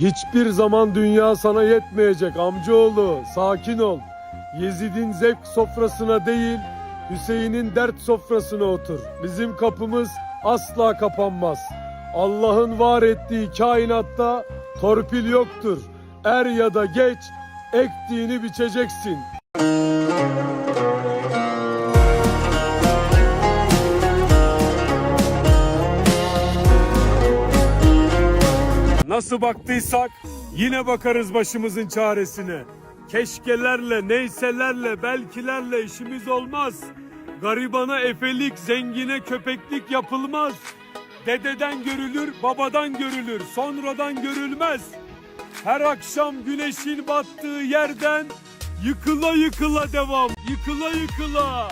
Hiçbir zaman dünya sana yetmeyecek amcaoğlu. Sakin ol. Yezid'in zevk sofrasına değil, Hüseyin'in dert sofrasına otur. Bizim kapımız asla kapanmaz. Allah'ın var ettiği kainatta torpil yoktur. Er ya da geç ektiğini biçeceksin. Nasıl baktıysak yine bakarız başımızın çaresine. Keşkelerle, neyselerle, belkilerle işimiz olmaz. Garibana efelik, zengine köpeklik yapılmaz. Dededen görülür, babadan görülür, sonradan görülmez. Her akşam güneşin battığı yerden yıkıla yıkıla devam, yıkıla yıkıla.